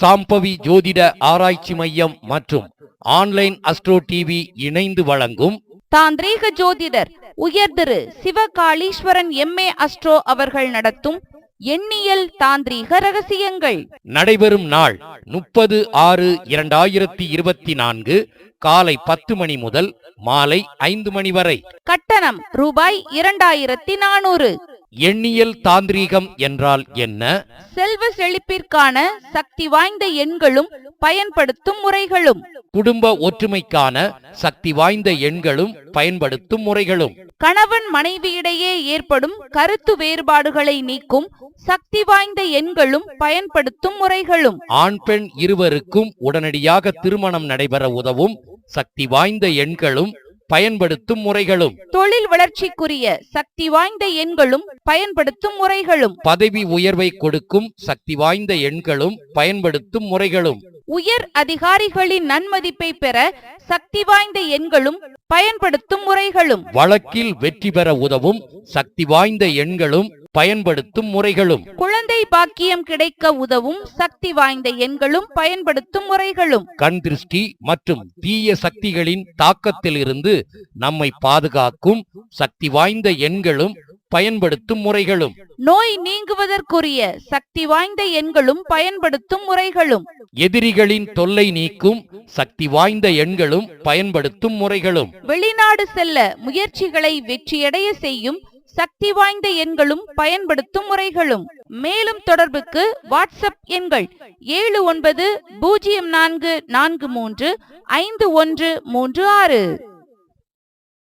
சாம்பவி ஜோதிட ஆராய்ச்சி மையம் மற்றும் ஆன்லைன் அஸ்ட்ரோ டிவி இணைந்து வழங்கும் தாந்திரீக ஜோதிடர் உயர் திரு சிவகாளீஸ்வரன் எம்ஏ அஸ்ட்ரோ அவர்கள் நடத்தும் எண்ணியல் தாந்திரீக ரகசியங்கள். நடைபெறும் நாள் முப்பது ஆறு இரண்டாயிரத்தி இருபத்தி நான்கு காலை பத்து மணி முதல் மாலை ஐந்து மணி வரை. கட்டணம் ரூபாய் இரண்டாயிரத்தி நானூறு. எண்ணியல் தாந்திரீகம் என்றால் என்ன? செல்வ செழிப்பிற்கான சக்தி வாய்ந்த எண்களும் பயன்படுத்தும் முறைகளும். குடும்ப ஒற்றுமைக்கான சக்தி வாய்ந்த எண்களும் பயன்படுத்தும் முறைகளும். கணவன் மனைவியிடையே ஏற்படும் கருத்து வேறுபாடுகளை நீக்கும் சக்தி வாய்ந்த எண்களும் பயன்படுத்தும் முறைகளும். ஆண் பெண் இருவருக்கும் உடனடியாக திருமணம் நடைபெற உதவும் சக்தி வாய்ந்த எண்களும் பயன்படுத்தும் முறைகளும். தொழில் வளர்ச்சிக்குரிய சக்தி வாய்ந்த எண்களும் பயன்படுத்தும் முறைகளும். பதவி உயர்வை கொடுக்கும் சக்தி வாய்ந்த எண்களும் பயன்படுத்தும் முறைகளும். உயர் அதிகாரிகளின் நன்மதிப்பை பெற சக்தி வாய்ந்த எண்களும் பயன்படுத்தும் முறைகளும். வழக்கில் வெற்றி பெற உதவும் சக்தி வாய்ந்த எண்களும் பயன்படுத்தும் முறைகளும். குழந்தை பாக்கியம் கிடைக்க உதவும் சக்தி வாய்ந்த எண்களும் பயன்படுத்தும் முறைகளும். கண் திருஷ்டி மற்றும் தீய சக்திகளின் தாக்கத்திலிருந்து நம்மை பாதுகாக்கும் சக்தி வாய்ந்த எண்களும் பயன்படுத்தும் முறைகளும். நோய் நீங்குவதற்குரிய சக்தி வாய்ந்த எண்களும் பயன்படுத்தும் முறைகளும். எதிரிகளின் தொல்லை நீக்கும் சக்தி வாய்ந்த எண்களும் பயன்படுத்தும் முறைகளும். வெளிநாடு செல்ல முயற்சிகளை வெற்றியடைய செய்யும் சக்தி வாய்ந்த எண்களும் பயன்படுத்தும் முறைகளும். மேலும் தொடர்புக்கு வாட்ஸ்அப் எண்கள் ஏழு ஒன்பது பூஜ்ஜியம் நான்கு நான்கு மூன்று ஐந்து ஒன்று மூன்று ஆறு.